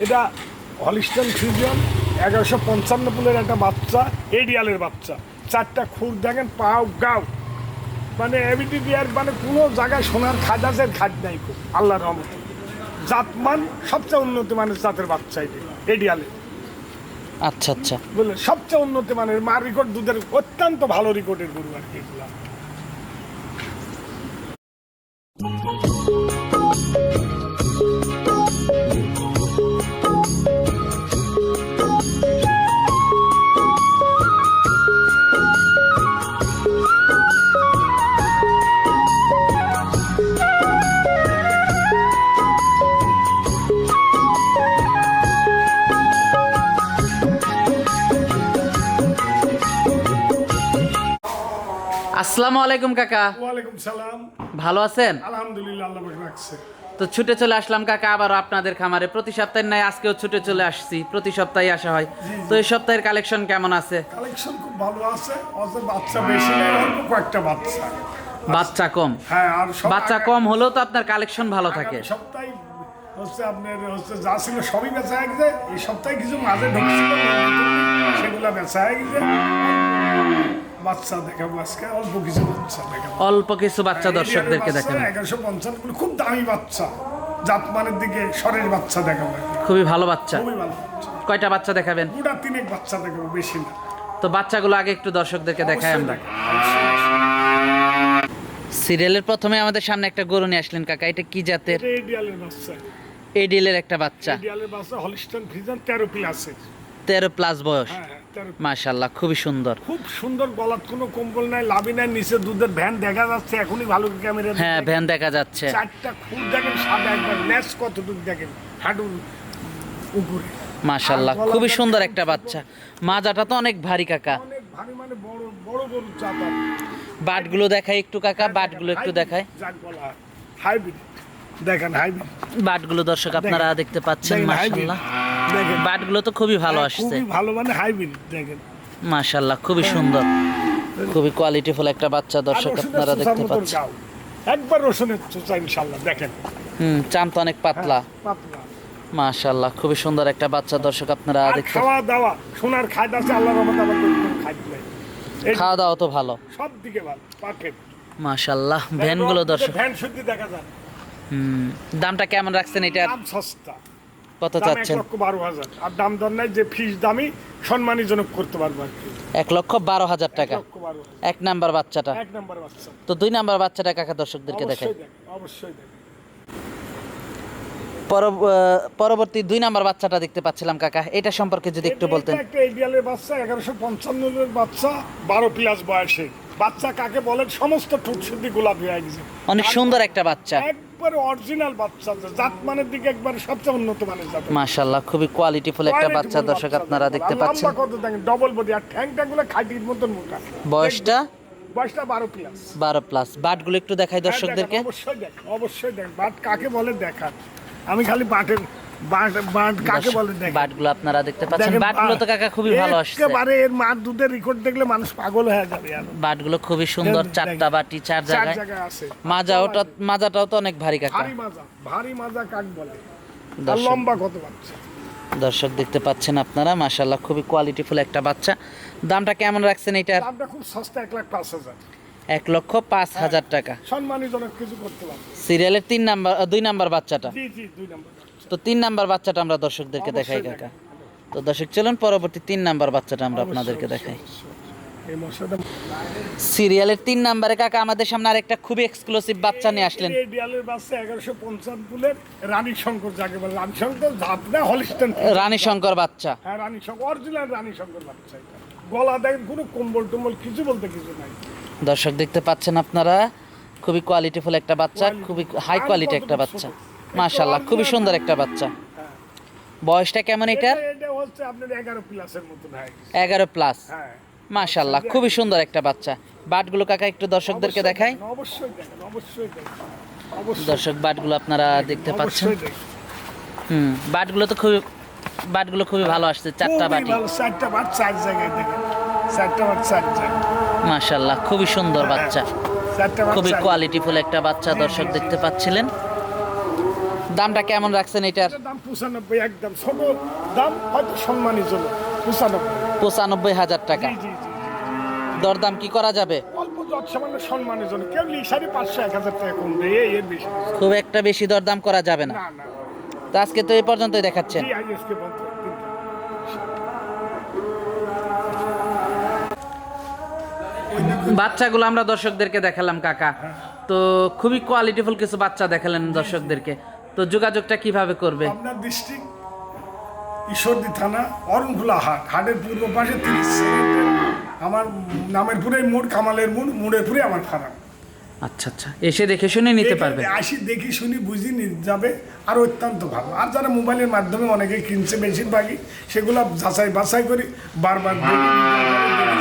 এটা হলিস্টন ফিজিয়ন এগারোশো পঞ্চান্ন পুলের একটা বাচ্চা এডিয়ালের বাচ্চা। চারটা খুর দেখেন পাও গাও। মানে এবিটি দিয়ার মানে কোনো জায়গায় সোনার খাদ আছে খাদ নাই খুব আল্লাহর রহমতে। জাতমান সবচেয়ে উন্নত মানের জাতের বাচ্চা এটা এডিয়ালের আচ্ছা আচ্ছা। বুঝলেন সবচেয়ে উন্নত মানের মার রেকর্ড দুধের অত্যন্ত ভালো রেকর্ডের গরু আর কি এগুলা। আসসালামু আলাইকুম কাকা। ওয়ালাইকুম সালাম। ভালো আছেন? আলহামদুলিল্লাহ আল্লাহ রাখছে। তো ছুটে চলে আসলাম কাকা আবারও আপনাদের খামারে। প্রতি সপ্তাহের নাই আজকেও ছুটে চলে আসছি প্রতি সপ্তাহে আসা হয়। তো এই সপ্তাহের কালেকশন কেমন আছে? কালেকশন খুব ভালো আছে বাচ্চা বেশি নেই কয়েকটা বাচ্চা। বাচ্চা কম? হ্যাঁ আর বাচ্চা কম হলেও তো আপনার কালেকশন ভালো থাকে। সপ্তাহে হচ্ছে আপনার হচ্ছে যা ছিল সবই বেচা হয়ে গেছে এই সপ্তাহে কিছু মাঝে ঢুকছিল সেগুলা বেচা হয়ে গেছে। বাচ্চা দেখাবো আজকে অল্প কিছু বাচ্চা দেখাবো। অল্প কিছু বাচ্চা দর্শকদেরকে এগারোশো পঞ্চান্ন খুব দামি বাচ্চা জাতমানের দিকে সরের বাচ্চা দেখাবো খুবই ভালো বাচ্চা। খুবই ভালো কয়টা বাচ্চা দেখাবেন? গোটা তিনেক বাচ্চা দেখাবো বেশি না। তো বাচ্চাগুলো আগে একটু দর্শকদেরকে দেখাই আমরা। সিরিয়ালের প্রথমে আমাদের সামনে একটা গরু নিয়ে আসলেন কাকা এটা কি জাতের? এডিয়ালের বাচ্চা। এডিএলের একটা বাচ্চা। এডিয়ালের বাচ্চা হলিস্টন ফ্রিজান তেরো প্লাসের তেরো প্লাস বয়স। হ্যাঁ হ্যাঁ। মাশাল্লাহ খুবই সুন্দর। খুব সুন্দর কোনো কম্বল নাই লাভি নাই নিচে দুধের ভ্যান দেখা যাচ্ছে এখনই ভালো ক্যামেরা হ্যাঁ ভ্যান দেখা যাচ্ছে। চারটা খুব দেখেন সাদা একবার কতটুকু দেখেন হাঁটুর উপরে। মাশাল্লাহ খুবই সুন্দর একটা বাচ্চা। মাজাটা তো অনেক ভারী কাকা। অনেক ভারী মানে বড় বড় গরু বাটগুলো দেখাই একটু কাকা বাটগুলো একটু বলা হাইব্রিড। দেখেন হাইব্রিড। বাটগুলো দর্শক আপনারা দেখতে পাচ্ছেন মাশাল্লাহ দেখেন। বাটগুলো তো খুবই ভালো আসছে। খুবই ভালো মানে হাইব্রিড দেখেন। মাশাল্লাহ খুবই সুন্দর। খুবই কোয়ালিটিফুল একটা বাচ্চা দর্শক আপনারা দেখতে পাচ্ছেন। একবার রসুনের চোষা ইনশাল্লাহ দেখেন। হুম চাম তো অনেক পাতলা। পাতলা। মাশাল্লাহ খুবই সুন্দর একটা বাচ্চা দর্শক আপনারা দেখতে খাওয়া দাওয়া সোনার আছে রহমত আমার খাদ্য খাওয়া দাওয়া তো ভালো। সব দিকে ভালো পারফেক্ট। মাশাল্লাহ ভ্যানগুলো দর্শক। ভ্যান শুদ্ধি দেখা যায় হুম দামটা কেমন রাখছেন এটা দাম সস্তা। কত দাম এক চাচ্ছেন? লক্ষ বারো হাজার। আর দাম দর নাই যে ফিস দামি সম্মানীজনক করতে পারব আর কি। এক লক্ষ বারো হাজার টাকা। এক নাম্বার বাচ্চাটা। এক নম্বর বাচ্চা। তো দুই নাম্বার বাচ্চাটা কাকা দর্শকদেরকে দেখাই অবশ্যই পরবর্তী দুই নাম্বার বাচ্চাটা দেখতে পাচ্ছিলাম কাকা। এটা সম্পর্কে যদি একটু বলতেন। একটা বাচ্চা এগারোশো পঞ্চান্নের বাচ্চা বারো প্লাস বয়সে। বাচ্চা কাকে বলেন সমস্ত ঠোঁট শুদ্ধি গোলাপি হয়ে গেছে। অনেক সুন্দর একটা বাচ্চা। একবার অরিজিনাল বাচ্চা জাত মানের দিকে একবার সবচেয়ে উন্নত মানের জাত। মাশাআল্লাহ খুবই কোয়ালিটিফুল একটা বাচ্চা দর্শক আপনারা দেখতে পাচ্ছেন লম্বা কত দেখেন? ডবল বডি আর ঠ্যাংটা গুলো খাইটির মতন মোটা। বয়সটা? বয়সটা বারো প্লাস বারো প্লাস বাটগুলো একটু দেখাই দর্শকদেরকে। অবশ্যই দেখ অবশ্যই দেখ। বাট কাকে বলে দেখা আমি খালি বাটের বাট বাট কাকে বলে দেখ বাটগুলো আপনারা দেখতে পাচ্ছেন। বাটগুলো তো কাকা খুবই ভালো আসছে। একেবারে এর মার দুধের রেকর্ড দেখলে মানুষ পাগল হয়ে যাবে বাটগুলো খুবই সুন্দর চারটা বাটি চার চার জায়গায়। জায়গায় মাজা ওটা মাজাটাও তো অনেক ভারী কাকা। ভারী মাজা ভারী মাজা কাক বলে? আর দর্শক লম্বা কত বাচ্চা? দর্শক দেখতে পাচ্ছেন আপনারা মাশাল্লাহ খুবই কোয়ালিটিফুল একটা বাচ্চা। দামটা কেমন রাখছেন এটা দামটা খুব সস্তা এক লাখ পাঁচ হাজার। এক লক্ষ পাঁচ হাজার টাকা। সম্মানীজনক কিছু করতে সিরিয়ালের তিন নাম্বার দুই নাম্বার বাচ্চাটা। জি জি দুই নম্বর। তো তিন নাম্বার বাচ্চাটা আমরা দর্শকদেরকে দেখাই কাকা। তো দর্শক চলুন পরবর্তী তিন নাম্বার বাচ্চাটা আমরা আপনাদেরকে দেখাই। সিরিয়ালের তিন নাম্বারে কাকা আমাদের সামনে আরেকটা খুবই এক্সক্লুসিভ বাচ্চা নিয়ে আসলেন। ডিয়ালের বাচ্চা এগারোশো পঞ্চান্ন পুলের রানী শঙ্কর যাকে বলে রানী শঙ্কর জাত না হলিস্টন। রানী শঙ্কর বাচ্চা। হ্যাঁ রানী শঙ্কর অরিজিনাল রানী শঙ্কর বাচ্চা গলা দেখেন কোনো কম্বল টম্বল কিছু বলতে কিছু নাই। দর্শক দেখতে পাচ্ছেন আপনারা খুবই কোয়ালিটিফুল একটা বাচ্চা খুবই হাই কোয়ালিটি একটা বাচ্চা। মাশাল্লাহ খুবই সুন্দর একটা বাচ্চা। হ্যাঁ। বয়সটা কেমন এটার? এগারো হয়ে প্লাস হ্যাঁ। মাশাল্লাহ খুবই সুন্দর একটা বাচ্চা। বাটগুলো কাকা একটু দর্শকদেরকে দেখাই। দর্শক বাটগুলো আপনারা দেখতে পাচ্ছেন। হুম বাটগুলো তো খুবই বাটগুলো খুবই ভালো আসছে চারটা খুবই বাটি। ভালো, চারটা বাট চার জায়গায় দেখেন। চারটা বাট চার জায়গায়। মাশাল্লাহ খুবই সুন্দর বাচ্চা। খুবই কোয়ালিটিফুল একটা বাচ্চা দর্শক জি, জি। দেখতে পাচ্ছিলেন। দামটা কেমন রাখছেন এটার? দাম পঁচানব্বই একদম ছোট দাম হয়তো সম্মানের জন্য পঁচানব্বই। পঁচানব্বই হাজার টাকা। দরদাম কি করা যাবে? সম্মানের জন্য। কেউ লিসারি পাঁচশো এক হাজার টাকা কম দেয় এই এর বেশি। খুব একটা বেশি দরদাম করা যাবে না। তো আজকে তো এই পর্যন্তই দেখাচ্ছেন। বাচ্চাগুলো আমরা দর্শকদেরকে দেখালাম কাকা। তো খুবই কোয়ালিটিফুল কিছু বাচ্চা দেখালেন দর্শকদেরকে। তো যোগাযোগটা কীভাবে করবে? আপনার ডিস্ট্রিক্ট ঈশ্বরদী থানা অরণখোলা হাট। হাটের পূর্ব পাশে তিরিশ আমার নামের পুরে মোড় কামালের মোড় মোড়ের পুরে আমার খারাপ আচ্ছা আচ্ছা। এসে দেখে শুনে নিতে পারবে আসি দেখি শুনি বুঝি যাবে। আর অত্যন্ত ভালো। আর যারা মোবাইলের মাধ্যমে অনেকে কিনছে বেশিরভাগই সেগুলো যাচাই বাছাই করি। বারবার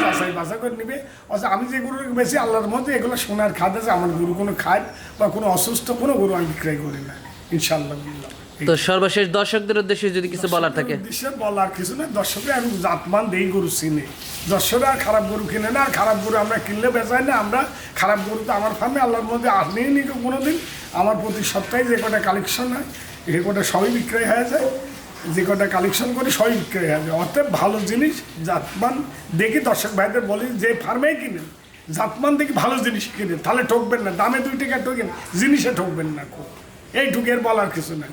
যাচাই বাছাই করে নিবে। অথচ আমি যে গরু বেশি আল্লাহর মধ্যে এগুলো সোনার খাদ আছে আমার গরু কোনো খায় বা কোনো অসুস্থ কোনো গরু আমি বিক্রয় করি না। ইনশাল্লাহ। তো সর্বশেষ দর্শকদের উদ্দেশ্যে যদি কিছু বলার থাকে। উদ্দেশ্যে বলার কিছু না দর্শকের আমি জাতমান দেই গরু চিনি। দর্শকরা আর খারাপ গরু কিনে না আর খারাপ গরু আমরা কিনলে বেচাই না আমরা খারাপ গরু তো আমার ফার্মে আল্লাহর মধ্যে আসলেই নি কোনো দিন আমার প্রতি সপ্তাহে যে কটা কালেকশন হয় সে কটা সবই বিক্রয় হয়ে যায়। যে কটা কালেকশন করি সবই বিক্রয় হয়ে যায়। অতএব ভালো জিনিস জাতমান দেখি দর্শক ভাইদের বলি যে ফার্মেই কিনেন জাতমান দেখি ভালো জিনিস কিনেন। তাহলে ঠকবেন না। দামে দুই টাকা ঠকেন জিনিসে ঠকবেন না খুব। এইটুকু এর বলার কিছু নাই।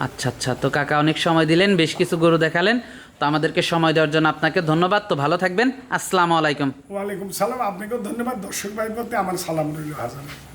আচ্ছা আচ্ছা। তো কাকা অনেক সময় দিলেন বেশ কিছু গরু দেখালেন। তো আমাদেরকে সময় দেওয়ার জন্য আপনাকে ধন্যবাদ। তো ভালো থাকবেন। আসসালামু আলাইকুম। ওয়ালাইকুম সালাম। আপনাকেও ধন্যবাদ। দর্শক ভাই প্রতি আমার সালাম রইল হাজার।